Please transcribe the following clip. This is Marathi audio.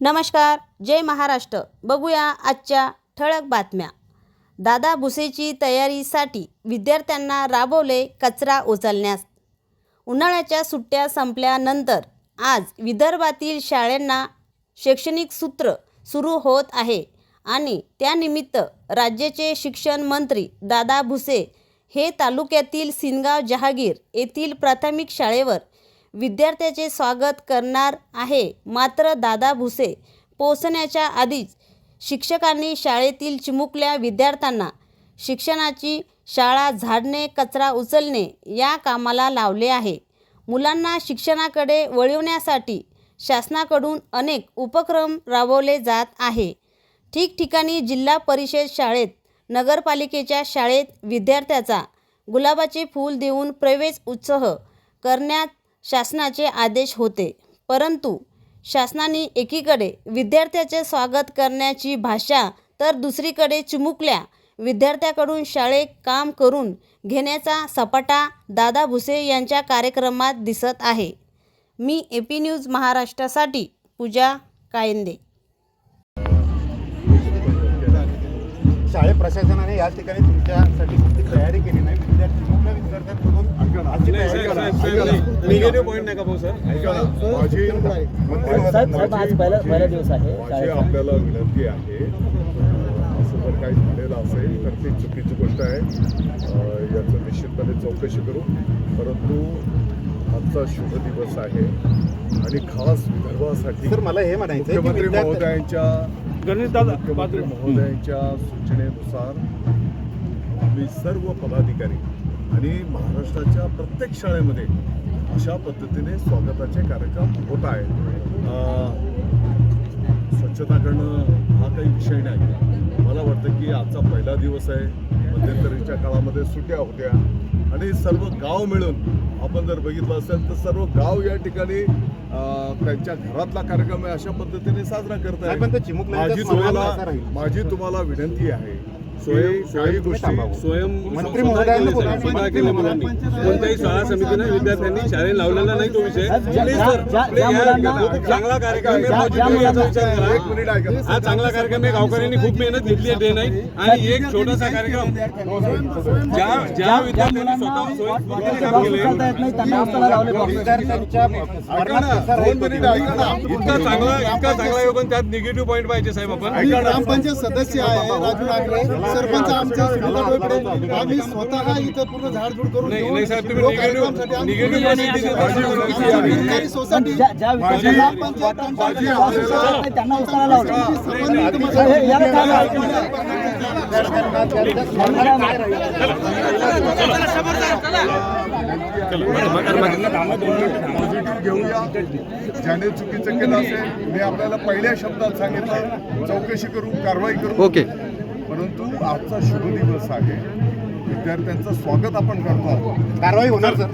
नमस्कार जय महाराष्ट्र. बघूया आजच्या ठळक बातम्या. दादा भुसेची तयारीसाठी विद्यार्थ्यांना राबवले कचरा उचलण्यास. उन्हाळ्याच्या सुट्ट्या संपल्यानंतर आज विदर्भातील शाळांना शैक्षणिक सूत्र सुरू होत आहे आणि त्यानिमित्त राज्याचे शिक्षण मंत्री दादा भुसे हे तालुक्यातील सिनगाव जहागीर येथील प्राथमिक शाळेवर विद्यार्थ्याचे स्वागत करणार आहे. मात्र दादा भुसे पोहोचण्याच्या आधीच शिक्षकांनी शाळेतील चिमुकल्या विद्यार्थ्यांना शिक्षणाची शाळा झाडणे कचरा उचलणे या कामाला लावले आहे. मुलांना शिक्षणाकडे वळवण्यासाठी शासनाकडून अनेक उपक्रम राबवले जात आहे. ठिकठिकाणी जिल्हा परिषद शाळेत नगरपालिकेच्या शाळेत विद्यार्थ्याचा गुलाबाचे फूल देऊन प्रवेश उत्सव करण्यात शासनाचे आदेश होते. परंतु शासनाने एकीकडे विद्यार्थ्याचे स्वागत करण्याची भाषा तर दुसरीकडे चिमुकल्या विद्यार्थ्याकडून शाळेत काम करून घेण्याचा सपाटा दादा भुसे यांच्या कार्यक्रमात दिसत आहे. मी ए पी न्यूज महाराष्ट्रासाठी पूजा कायंदे. शाळे प्रशासनाने या ठिकाणी तुमच्यासाठी कुठली तयारी केली नाही. विद्यार्थी मुलं विद्यार्थ्यांकडून. निगेटिव्ह पॉईंट नका भाऊ सर. माझी पहिला दिवस आहे. माझी. आपल्याला विनंती आहे. असं जर काही झालेलं असेल तर ती चुकीची गोष्ट आहे. याचं निश्चितपणे चौकशी करू. परंतु आजचा शुभ दिवस आहे. आणि खास विदर्भासाठी मला हे म्हणायचं की मुख्यमंत्री विद्यार्थी महोदयांच्या मुख्यमंत्री महोदयांच्या सूचनेनुसार आम्ही सर्व पदाधिकारी आणि महाराष्ट्राच्या प्रत्येक शाळेमध्ये अशा पद्धतीने स्वागताचे कार्यक्रम होत आहेत. स्वच्छता करणं हा काही विषय नाही. मला वाटतं की आजचा पहिला दिवस आहे. मध्यंतरीच्या काळामध्ये सुट्या होत्या. आणि सर्व गाव मिळून आपण जर बघितलं असेल तर सर्व गाव या ठिकाणी त्यांच्या घरातला कार्यक्रम आहे अशा पद्धतीने साजरा करत राहील. माझी तुम्हाला विनंती आहे स्वयं- काही गोष्टी. स्वयं मंत्री महोदयांनी कोणत्याही शाळा समितीने विद्यार्थ्यांनी शाळेत लावलेला नाही तो विषय. चांगला कार्यक्रम हा चांगला कार्यक्रम आहे गावकऱ्यांनी खूप मेहनत घेतली आहे डे नाईट आणि एक छोटासा कार्यक्रम. ज्या ज्या विद्यार्थ्यांनी स्वतः स्वयंस्फूर्तीने काम केले. इतका चांगला इतका चांगला योगन त्यात निगेटिव्ह पॉईंट पाहिजे साहेब आपण. ग्रामपंचायत सदस्य आहे राजू नागरे. सरपंच आमचे सुनीता डोबळे आम्ही स्वतः इथं पूर्ण झाडझूड करून नाही नाही साहेब तुम्ही निगेटिव्ह सोसायटी ज्या- ज्या त्यांना उचलायला लावले हे- याला काय पॉझिटिव्ह घेऊया ज्याने चुकीचं केलं असेल मी आपल्याला पहिल्या शब्दात सांगितलं चौकशी करू कारवाई करू ओके परंतु आजचा शुभ दिवस आहे. विद्यार्थ्यांचं स्वागत आपण करतो आहोत. कारवाई होणार सर.